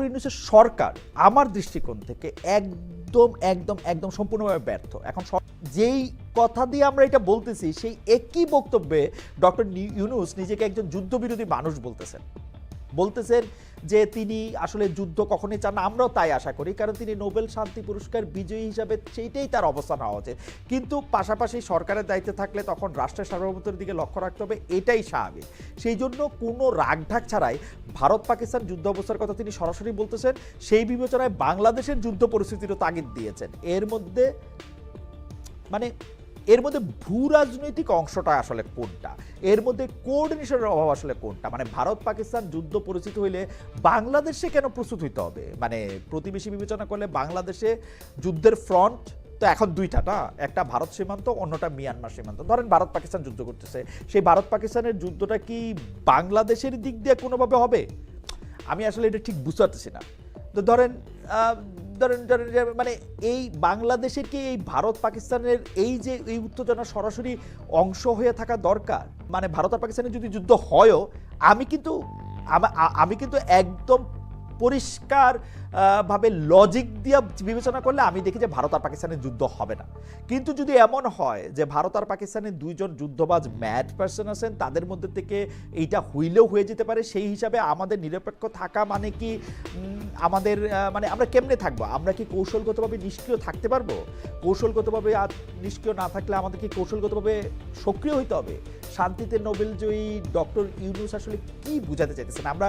Doctor ইউনুসের সরকার আমার দৃষ্টিকোণ থেকে একদম একদম একদম সম্পূর্ণভাবে ব্যর্থ। এখন যেই কথা দিয়ে আমরা এটা বলতেছি, সেই একই বক্তব্যে ডক্টর ইউনুস নিজেকে একজন যুদ্ধবিরোধী মানুষ বলতেছেন। বলতেছেন যে তিনি আসলে যুদ্ধ কখনোই চান আমরাও তাই আশা করি, কারণ তিনি নোবেল শান্তি পুরস্কার বিজয়ী হিসাবে সেইটাই তার অবস্থান হওয়া উচিত। কিন্তু পাশাপাশি সরকারের দায়িত্বে থাকলে তখন রাষ্ট্রের সার্বভৌমত্বের দিকে লক্ষ্য রাখতে হবে, এটাই স্বাভাবিক। সেই জন্য কোনো রাগঢাক ছাড়াই ভারত পাকিস্তান যুদ্ধ অবস্থার কথা তিনি সরাসরি বলতেছেন, সেই বিবেচনায় বাংলাদেশের যুদ্ধ পরিস্থিতিরও তাগিদ দিয়েছেন। এর মধ্যে মানে এর মধ্যে ভূ রাজনৈতিক অংশটা আসলে কোনটা? এর মধ্যে কোঅর্ডিনেশনের অভাব আসলে কোনটা? মানে ভারত পাকিস্তান যুদ্ধ পরিস্থিতি হইলে বাংলাদেশে কেন প্রস্তুত হইতে হবে? মানে প্রতিবেশী বিবেচনা করলে বাংলাদেশে যুদ্ধের ফ্রন্ট তো এখন দুইটা না? একটা ভারত সীমান্ত, অন্যটা মিয়ানমার সীমান্ত। ধরেন ভারত পাকিস্তান যুদ্ধ করতেছে। সেই ভারত পাকিস্তানের যুদ্ধটা কি বাংলাদেশের দিক দিয়ে কোনোভাবে হবে? আমি আসলে এটা ঠিক বুঝতে পারতেছি না। তো ধরেন মানে এই বাংলাদেশের কি এই ভারত পাকিস্তানের এই যে, এই উত্তেজনা সরাসরি অংশ হয়ে থাকা দরকার? মানে ভারত আর পাকিস্তানের যদি যুদ্ধ হয়ও, আমি কিন্তু আমি কিন্তু একদম পরিষ্কার ভাবে লজিক দিয়ে বিবেচনা করলে আমি দেখি যে ভারত আর পাকিস্তানের যুদ্ধ হবে না। কিন্তু যদি এমন হয় যে ভারত আর পাকিস্তানের দুইজন যুদ্ধবাজ ম্যাড পার্সন আছেন, তাদের মধ্যে থেকে এইটা হইলেও হয়ে যেতে পারে। সেই হিসাবে আমাদের নিরপেক্ষ থাকা মানে কি আমাদের মানে আমরা কেমনে থাকব? আমরা কি কৌশলগতভাবে নিষ্ক্রিয় থাকতে পারব? কৌশলগতভাবে আর নিষ্ক্রিয় না থাকলে আমাদের কি কৌশলগতভাবে সক্রিয় হইতে হবে? শান্তিতে নোবেল জয়ী ডক্টর ইউনুস আসলে কি বুঝাতে চাইতেছেন? আমরা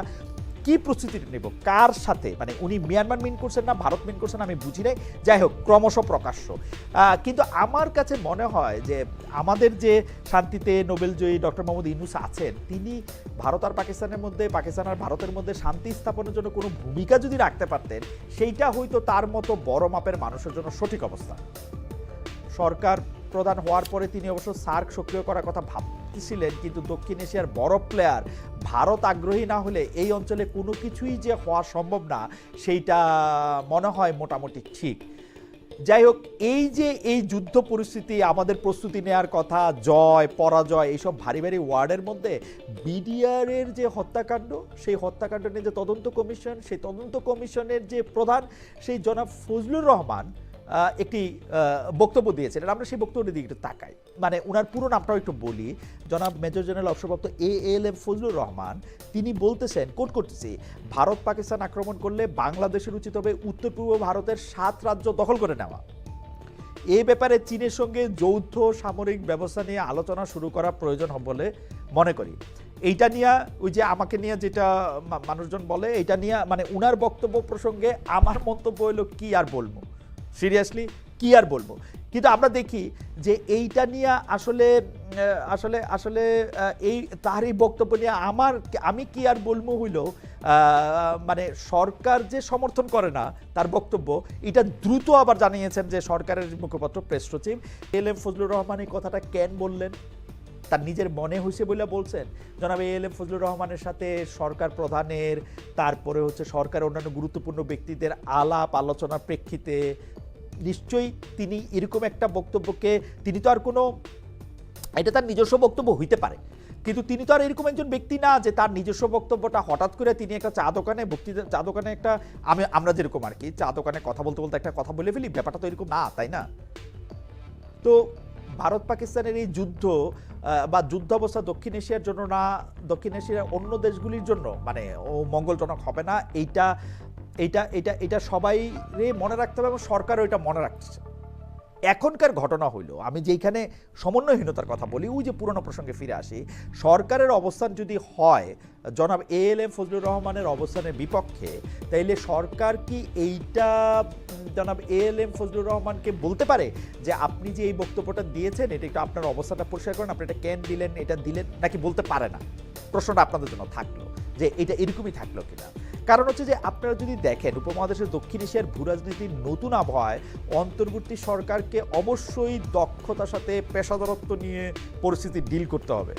কি প্রস্তুতি নেব? কার সাথে? মানে উনি মিয়ানমার মিন করছেন না, ভারত মিন করছেন আমি বুঝি নাই। যাই হোক, ক্রমশ প্রকাশ্য। কিন্তু আমার কাছে মনে হয় যে আমাদের যে শান্তিতে নোবেল জয়ী ডক্টর মোহাম্মদ ইউনুস আছেন, তিনি ভারত আর পাকিস্তানের মধ্যে, পাকিস্তান আর ভারতের মধ্যে শান্তি স্থাপনের জন্য কোনো ভূমিকা যদি রাখতে পারতেন, সেইটা হয়তো তার মতো বড় মাপের মানুষের জন্য সঠিক অবস্থা। সরকার প্রধান হওয়ার পরে তিনি অবশ্য সার্ক সক্রিয় করার কথা ভাবতেছিলেন, কিন্তু দক্ষিণ এশিয়ার বড় প্লেয়ার ভারত আগ্রহী না হলে এই অঞ্চলে কোনো কিছুই যে হওয়া সম্ভব না, সেইটা মনে হয় মোটামুটি ঠিক। যাই হোক, এই যে এই যুদ্ধ পরিস্থিতি, আমাদের প্রস্তুতি নেওয়ার কথা, জয়, পরাজয়, এইসব ভারী ভারী ওয়ার্ডের মধ্যে বিডিআরের যে হত্যাকাণ্ড, সেই হত্যাকাণ্ড নিয়ে যে তদন্ত কমিশন, সেই তদন্ত কমিশনের যে প্রধান, সেই জনাব ফজলুর রহমান একটি বক্তব্য দিয়েছেন। আমরা সেই বক্তব্যের দিকে একটু তাকাই। মানে ওনার পুরো নামটাও একটু বলি। জনাব মেজর জেনারেল, অবসরপ্রাপ্ত A L M Fazlur Rahman, তিনি বলতেছেন, কোট করতেছি, ভারত পাকিস্তান আক্রমণ করলে বাংলাদেশের উচিত হবে উত্তর পূর্ব ভারতের সাত রাজ্য দখল করে নেওয়া। এ ব্যাপারে চীনের সঙ্গে যৌথ সামরিক ব্যবস্থা নিয়ে আলোচনা শুরু করা প্রয়োজন হবে বলে মনে করি। এইটা নিয়ে, ওই যে আমাকে নিয়ে যেটা মানুষজন বলে এটা নিয়ে মানে উনার বক্তব্য প্রসঙ্গে আমার মন্তব্য হলো কি আর বলব? সিরিয়াসলি কি আর বলব? কিন্তু আমরা দেখি যে এইটা নিয়ে আসলে আসলে আসলে এই তার এই বক্তব্য নিয়ে আমার আমি কি আর বলব হইল আহ, মানে সরকার যে সমর্থন করে না তার বক্তব্য এটা দ্রুত আবার জানিয়েছেন যে সরকারের মুখপাত্র প্রেস সচিব এল এম ফজলুর রহমান এই কথাটা কেন বললেন? তার নিজের মনে হয়েছে বলে বলছেন জনাব এল এম ফজলুর রহমানের সাথে সরকার প্রধানের তারপরে হচ্ছে সরকার অন্যান্য গুরুত্বপূর্ণ ব্যক্তিদের আলাপ আলোচনার প্রেক্ষিতে নিশ্চয়ই তিনি এরকম একটা বক্তব্যকে, তিনি তো আর কোনো, এটা তার নিজস্ব বক্তব্য হইতে পারে। কিন্তু তিনি তো আর এরকম একজন ব্যক্তি না যে তার নিজস্ব বক্তব্যটা হঠাৎ করে তিনি একটা চা দোকানে বক্তৃতা, চা দোকানে একটা, আমি, আমরা যেরকম আর কি চা দোকানে কথা বলতে বলতে একটা কথা বলে ফেলি, ব্যাপারটা তো এরকম না, তাই না? তো ভারত পাকিস্তানের এই যুদ্ধ বা যুদ্ধ অবস্থা দক্ষিণ এশিয়ার জন্য না, দক্ষিণ এশিয়ার অন্য দেশগুলির জন্য মানে ও মঙ্গলজনক হবে না, এইটা এইটা এটা এটা সবাই মনে রাখতে হবে এবং সরকারও এটা মনে রাখছে। এখনকার ঘটনা হইল, আমি যেইখানে সমন্বয়হীনতার কথা বলি, ওই যে পুরনো প্রসঙ্গে ফিরে আসি, সরকারের অবস্থান যদি হয়, জনাব এ এল এম ফজলুর রহমানের অবস্থানের বিপক্ষে, তাইলে সরকার কি এইটা জনাব এ এল এম ফজলুর রহমানকে বলতে পারে যে আপনি যে এই বক্তব্যটা দিয়েছেন, এটা একটু আপনার অবস্থাটা পরিষ্কার করেন, আপনি এটা কেন দিলেন, এটা দিলেন, নাকি বলতে পারে না? প্রশ্নটা আপনাদের জন্য থাকল যে এটা এরকমই থাকল কিনা। কারণ হচ্ছে যে আপনারা যদি দেখেন, উপমহাদেশের দক্ষিণ এশিয়ার ভূরাজনীতির নতুন আবহাওয়ায় অন্তর্বর্তী সরকারকে অবশ্যই দক্ষতার সাথে পেশাদারত্ব নিয়ে পরিস্থিতি ডিল করতে হবে।